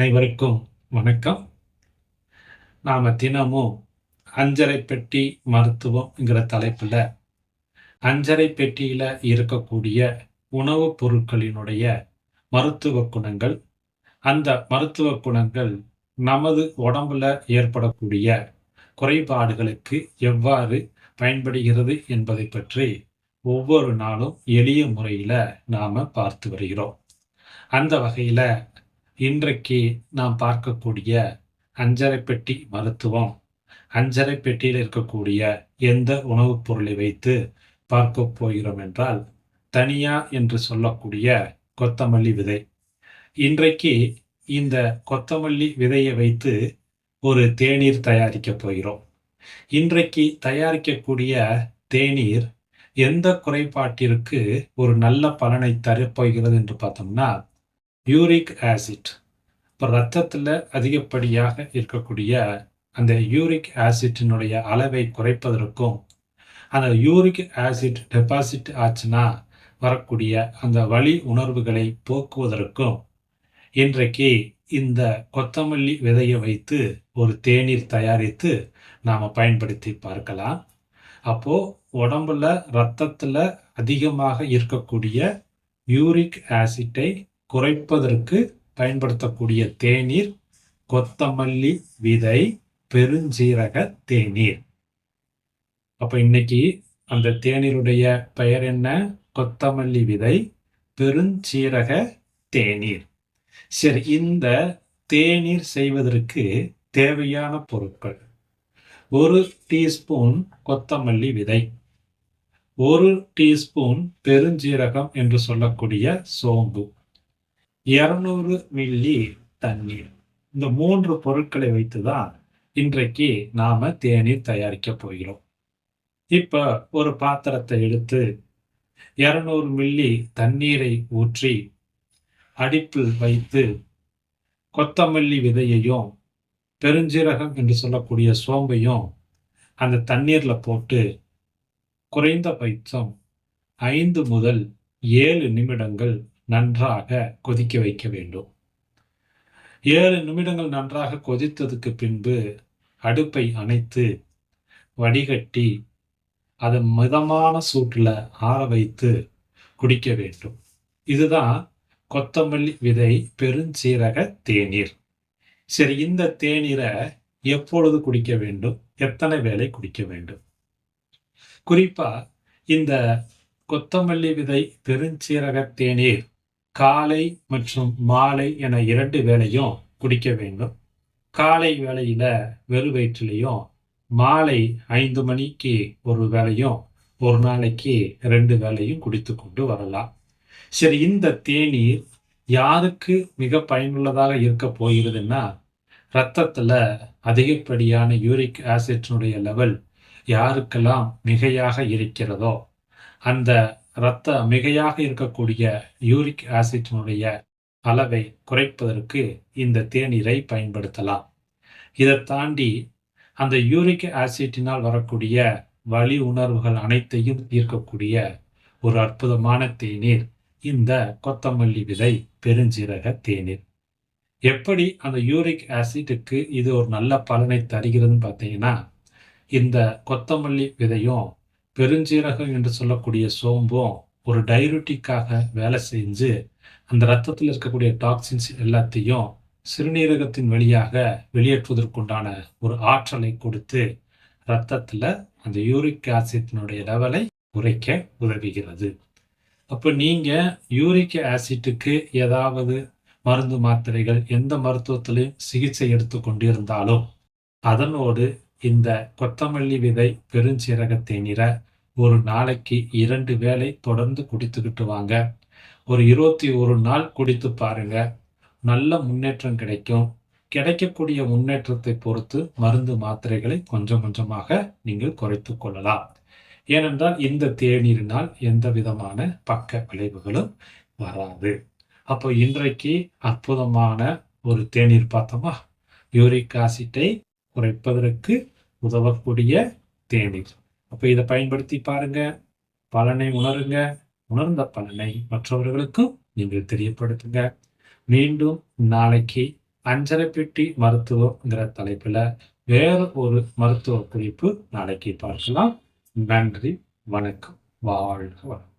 அனைவருக்கும் வணக்கம். நாம தினமும் அஞ்சரை பெட்டி மருத்துவம்ங்கிற தலைப்புல அஞ்சரை பெட்டியில இருக்கக்கூடிய உணவுப் பொருட்களினுடைய மருத்துவ குணங்கள் அந்த மருத்துவ குணங்கள் நமது உடம்புல ஏற்படக்கூடிய குறைபாடுகளுக்கு எவ்வாறு பயன்படுகிறது என்பதை பற்றி ஒவ்வொரு நாளும் எளிய முறையில் நாம பார்த்து வருகிறோம். அந்த வகையில் இன்றைக்கு நாம் பார்க்கக்கூடிய அஞ்சரை பெட்டி மருத்துவம். அஞ்சரை பெட்டியில் இருக்கக்கூடிய எந்த உணவுப் பொருளை வைத்து பார்க்க போகிறோம் என்றால் தனியா என்று சொல்லக்கூடிய கொத்தமல்லி விதை. இன்றைக்கு இந்த கொத்தமல்லி விதையை வைத்து ஒரு தேநீர் தயாரிக்க போகிறோம். இன்றைக்கு தயாரிக்கக்கூடிய தேநீர் எந்த குறைபாட்டிற்கு ஒரு நல்ல பலனை தரப்போகிறது என்று பார்த்தோம்னா யூரிக் ஆசிட். இப்போ ரத்தத்தில் அதிகப்படியாக இருக்கக்கூடிய அந்த யூரிக் ஆசிட்டினுடைய அளவை குறைப்பதற்கும் அந்த யூரிக் ஆசிட் டெபாசிட் ஆச்சுன்னா வரக்கூடிய அந்த வலி உணர்வுகளை போக்குவதற்கும் இன்றைக்கு இந்த கொத்தமல்லி விதையை வைத்து ஒரு தேநீர் தயாரித்து நாம் பயன்படுத்தி பார்க்கலாம். அப்போது உடம்புல ரத்தத்தில் அதிகமாக இருக்கக்கூடிய யூரிக் ஆசிட்டை குறைப்பதற்கு பயன்படுத்தக்கூடிய தேநீர் கொத்தமல்லி விதை பெருஞ்சீரக தேநீர். அப்ப இன்னைக்கு அந்த தேநீருடைய பெயர் என்ன? கொத்தமல்லி விதை பெருஞ்சீரக தேநீர். சரி இந்த தேநீர் செய்வதற்கு தேவையான பொருட்கள். ஒரு டீஸ்பூன் கொத்தமல்லி விதை ஒரு டீஸ்பூன் பெருஞ்சீரகம் என்று சொல்லக்கூடிய சோம்பு இரநூறு மில்லி தண்ணீர். இந்த மூன்று பொருட்களை வைத்து தான் இன்றைக்கு நாம தேநீர் தயாரிக்க போகிறோம். இப்போ ஒரு பாத்திரத்தை எடுத்து இரநூறு மில்லி தண்ணீரை ஊற்றி அடுப்பில் வைத்து கொத்தமல்லி விதையையும் பெருஞ்சீரகம் என்று சொல்லக்கூடிய சோம்பையும் அந்த தண்ணீரில் போட்டு குறைந்த பட்சம் ஐந்து முதல் ஏழு நிமிடங்கள் நன்றாக கொதிக்க வைக்க வேண்டும். ஏழு நிமிடங்கள் நன்றாக கொதித்ததுக்கு பின்பு அடுப்பை அணைத்து வடிகட்டி அதை மிதமான சூட்டில் ஆற வைத்து குடிக்க வேண்டும். இதுதான் கொத்தமல்லி விதை பெருஞ்சீரக தேநீர். சரி இந்த தேநீரை எப்பொழுது குடிக்க வேண்டும்? எத்தனை வேலை குடிக்க வேண்டும்? குறிப்பா இந்த கொத்தமல்லி விதை பெருஞ்சீரக தேநீர் காலை மற்றும் மாலை என இரண்டு வேளையும் குடிக்க வேண்டும். காலை வேளையில் வெறு வயிற்றிலையும் மாலை ஐந்து மணிக்கு ஒரு வேளையும் ஒரு நாளைக்கு ரெண்டு வேளையும் குடித்து கொண்டு வரலாம். சரி இந்த தேநீர் யாருக்கு மிக பயனுள்ளதாக இருக்க போகிறதுன்னா ரத்தத்தில் அதிகப்படியான யூரிக் ஆசிட்னுடைய லெவல் யாருக்கெல்லாம் மிகையாக இருக்கிறதோ அந்த இரத்த மிகையாக இருக்கக்கூடிய யூரிக் ஆசிட்டினுடைய அளவை குறைப்பதற்கு இந்த தேநீரை பயன்படுத்தலாம். இதை தாண்டி அந்த யூரிக் ஆசிட்டினால் வரக்கூடிய வலி உணர்வுகள் அனைத்தையும் தீர்க்கக்கூடிய ஒரு அற்புதமான தேநீர் இந்த கொத்தமல்லி விதை பெருஞ்சீரக தேநீர். எப்படி அந்த யூரிக் ஆசிட்டுக்கு இது ஒரு நல்ல பலனை தருகிறதுன்னு பார்த்தீங்கன்னா இந்த கொத்தமல்லி விதையும் பெருஞ்சீரகம் என்று சொல்லக்கூடிய சோம்பும் ஒரு டைரூட்டிக்காக வேலை செஞ்சு அந்த ரத்தத்தில் இருக்கக்கூடிய டாக்ஸின்ஸ் எல்லாத்தையும் சிறுநீரகத்தின் வழியாக வெளியேற்றுவதற்குண்டான ஒரு ஆற்றலை கொடுத்து ரத்தத்தில் அந்த யூரிக் ஆசிட்டினுடைய லெவலை குறைக்க உதவுகிறது. அப்போ நீங்கள் யூரிக் ஆசிட்டுக்கு ஏதாவது மருந்து மாத்திரைகள் எந்த மருத்துவத்திலையும் சிகிச்சை எடுத்து கொண்டிருந்தாலும் அதனோடு இந்த கொத்தமல்லி விதை பெருஞ்சீரக தேநீரை ஒரு நாளைக்கு இரண்டு வேளை தொடர்ந்து குடித்துக்கிட்டு வாங்க. ஒரு இருபத்தி ஒரு நாள் குடித்து பாருங்க. நல்ல முன்னேற்றம் கிடைக்கும். கிடைக்கக்கூடிய முன்னேற்றத்தை பொறுத்து மருந்து மாத்திரைகளை கொஞ்சம் கொஞ்சமாக நீங்கள் குறைத்து கொள்ளலாம். ஏனென்றால் இந்த தேநீரினால் எந்த விதமான பக்க விளைவுகளும் வராது. அப்போ இன்றைக்கு அற்புதமான ஒரு தேநீர் பார்த்தோமா யூரிக் ஆசிட்டை குறைப்பதற்கு உதவக்கூடிய தேநீர். அப்போ இதை பயன்படுத்தி பாருங்க. பலனை உணருங்க. உணர்ந்த பலனை மற்றவர்களுக்கும் நீங்கள் தெரியப்படுத்துங்க. மீண்டும் நாளைக்கு அஞ்சரை பெட்டி மருத்துவங்கிற தலைப்புல வேற ஒரு மருத்துவ குறிப்பு நாளைக்கு பார்க்கலாம். நன்றி. வணக்கம். வாழ்க வளமுடன்.